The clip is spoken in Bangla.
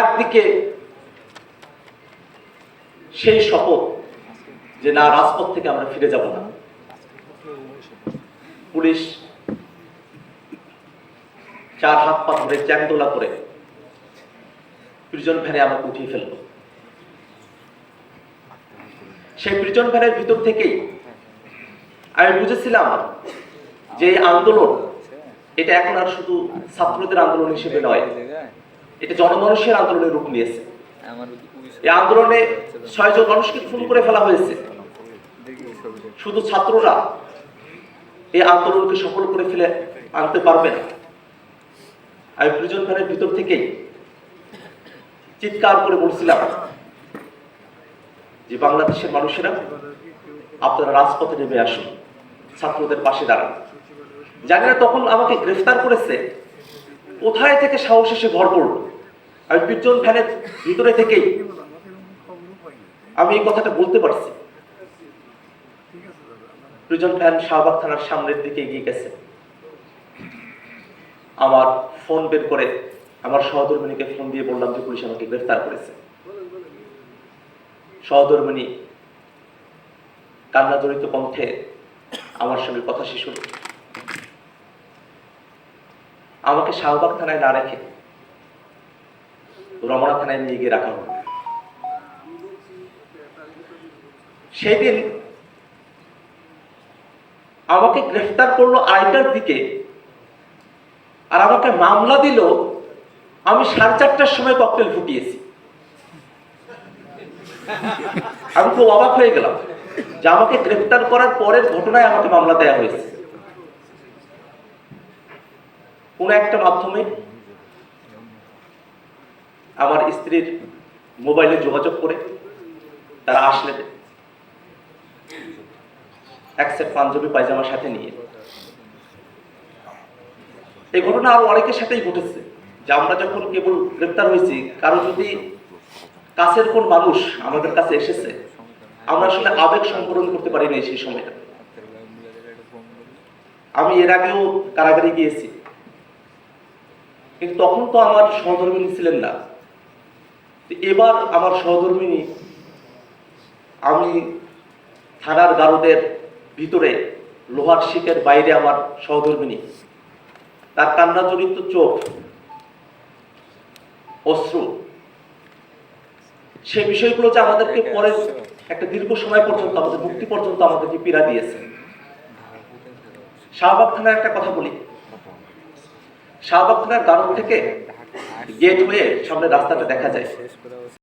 একদিকে সেই শপথ যে না, রাজপথ থেকে আমরা ফিরে যাব না। পুলিশ চার হাত পা ধরে চ্যাংদোলা করে প্রিজন ভ্যানে আমাকে উঠিয়ে ফেলল। সেই প্রিজন ভ্যানের ভিতর থেকেই আমি বুঝেছিলাম যে আন্দোলন, এটা এখন আর শুধু ছাত্রদের আন্দোলন হিসেবে নয় এটা জনমানুষের আন্দোলনের রূপ নিয়েছে। এই আন্দোলনে ছয়জন মানুষকে খুন করে ফেলা হয়েছে। শুধু ছাত্ররা এই আন্দোলনকে সফল করে ফেলে আনতে পারবে না। আমি প্রিজন ভ্যানের ভিতর থেকেই চিৎকার করে বলছিলাম যে বাংলাদেশের মানুষেরা আপনারা রাজপথে নেমে আসুন ছাত্রদের পাশে দাঁড়ান। জানি না তখন আমাকে গ্রেফতার করেছে। কোথায় থেকে সাহস এসে ভর করল? আমি প্রিজন ভ্যানের ভিতরে থেকেই আমি এই কথাটা বলতে পারছি। প্রিজন ভ্যান শাহবাগ থানার সামনের দিকে এগিয়ে গেছে। আমার ফোন বের করে আমার সহধর্মিনীকে ফোন দিয়ে বললাম যে পুলিশ আমাকে গ্রেফতার করেছে। সহধর্মিনী কান্না জড়িত কণ্ঠে আমার সঙ্গে কথা হল। আমাকে শাহবাগ থানায় না রেখে রমনা থানায় নিয়ে গিয়ে রাখা হলো সেই দিন আমাকে গ্রেফতার করল আড়াইটার দিকে আর আমাকে মামলা দিল, আমি সাড়ে চারটার সময় ককটেল ফুটিয়েছি। আমি খুব অবাক হয়ে গেলাম যে আমাকে গ্রেফতার করার পরের ঘটনায় আমাকে মামলা দেয়া হয়েছে। কোন একটা মাধ্যমে আমার স্ত্রীর মোবাইলে যোগাযোগ করে তারা আসলেন এক সেট পাঞ্জাবি পায়জামার সাথে নিয়ে। এই ঘটনা আরও অনেকের সাথেই ঘটেছে, যে আমরা যখন কেবল গ্রেপ্তার হয়েছি, কারও যদি কাছের কোন মানুষ আমাদের কাছে এসেছে, আমরা আসলে আবেগ সম্পূরণ করতে পারি পারিনি সেই সময়টা। আমি এর আগেও কারাগারে গিয়েছি। কিন্তু তখন তো আমার সহধর্মিনী ছিলেন না। এবার আমার সহধর্মিনী, আমি থানার গারদের ভিতরে লোহার শিকের বাইরে আমার সহধর্মিনী। তার কান্না জড়িত চোখ, অশ্রু, সে বিষয়গুলো যে আমাদেরকে পরে একটা দীর্ঘ সময় পর্যন্ত, আমাদের মুক্তি পর্যন্ত আমাদেরকে পীড়া দিয়েছে। শাহবাগ থানার একটা কথা বলি। শাহবাগ থানার গারদ থেকে গেট হয়ে সামনে রাস্তাটা দেখা যায়।